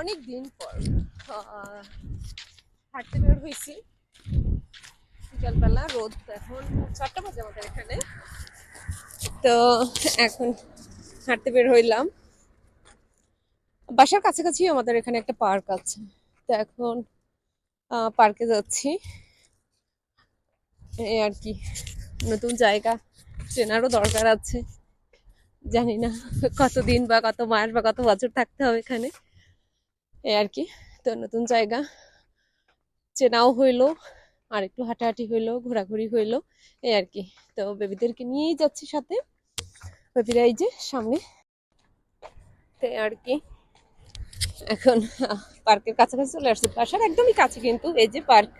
অনেক দিন পর হাঁটতে বের হয়েছি। বিকালবেলা রোদ এখন চারটা বাজে আমাদের এখানে। তো এখন হাঁটতে বের হইলাম। বাসার কাছাকাছি আমাদের এখানে একটা পার্ক আছে। তো এখন পার্কে যাচ্ছি। এই আর কি, নতুন জায়গা চেনারও দরকার আছে। জানি না কতদিন বা কত মাস বা কত বছর থাকতে হবে এখানে। এই আর কি। তো নতুন জায়গা। চেনাও হইল আর একটু হাঁটাহাঁটি হইল, ঘোরাঘুরি হইল এই আর কি। তো বেবিদেরকে নিয়েই যাচ্ছি সাথে। বেবিরা এই যে সামনে। তো আর কি। এখন পার্কের কাছাকাছি চলে আসছি। বাসার একদমই কাছে কিন্তু, এই যে পার্ক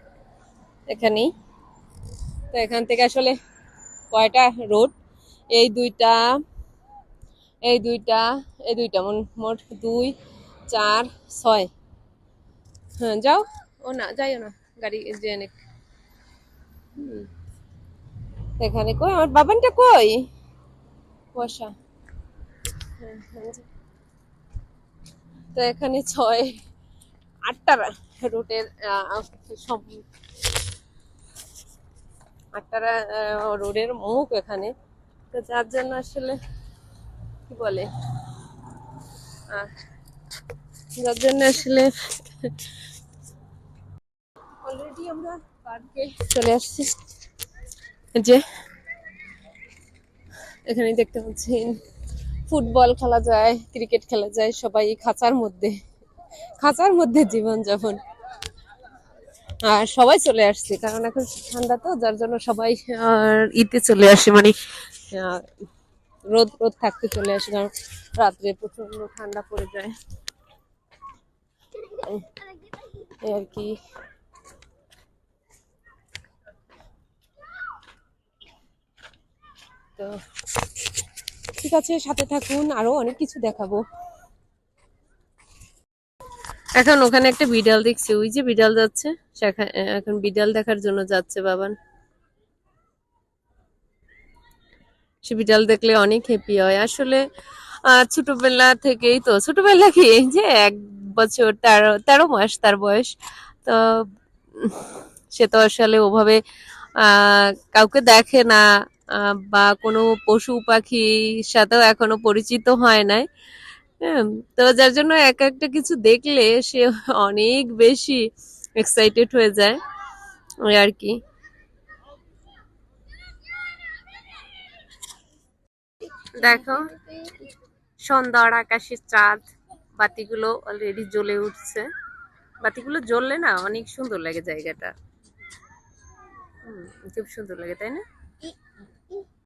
এখানেই। তো এখান থেকে আসলে কয়টা রোড? এই দুইটা এই দুইটা এই দুইটা মোট দুই। চার ছয়। হ্যাঁ যাও। ও না যাইও না গাড়ি হুম। এখানে কই? আমার বাবানটা কই? বসা। হ্যাঁ, হ্যাঁ। তো এখানে ছয় আটটা রুটের আটটা রোডের মুখ এখানে। তো যার জন্য আসলে কি বলে? আহ, যার জন্য আসলে অলরেডি আমরা পার্কে চলে আসছি। যে এখানে দেখতে পাচ্ছেন ফুটবল খেলা যায় ক্রিকেট খেলা যায় সবাই খাঁচার মধ্যে খাঁচার মধ্যে জীবন যাপন আর সবাই চলে আসছে কারণ এখন ঠান্ডা তো যার জন্য সবাই ঈদে চলে আসে মানে রোদ রোদ থাকতে চলে আসে কারণ রাত্রে প্রচণ্ড ঠান্ডা পড়ে যায়। আর কি তো, ঠিক আছে, সাথে থাকুন, আরও অনেক কিছু দেখাবো। এখন ওখানে একটা বিড়াল দেখছি, ওই যে বিড়াল যাচ্ছে এখন বিড়াল দেখার জন্য যাচ্ছে বাবান। সে বিড়াল দেখলে অনেক হ্যাপি হয়। আসলে ছোটবেলা থেকেই তো, ছোটবেলা কি, এই যে এক বছর, তেরো তেরো মাস তার বয়স। তো সে তো আসলে ওভাবে কাউকে দেখে না বা কোনো পশু পাখির সাথেও এখনও পরিচিত হয় নাই। হ্যাঁ তো যার জন্য এক একটা কিছু দেখলে সে অনেক বেশি এক্সাইটেড হয়ে যায় ওই আর কি। দেখো সন্ধ্যার আকাশের চাঁদ। বাতিগুলো অলরেডি জ্বলে উঠছে। বাতিগুলো জ্বললে না অনেক সুন্দর লাগে জায়গাটা। খুব সুন্দর লাগে, তাই না?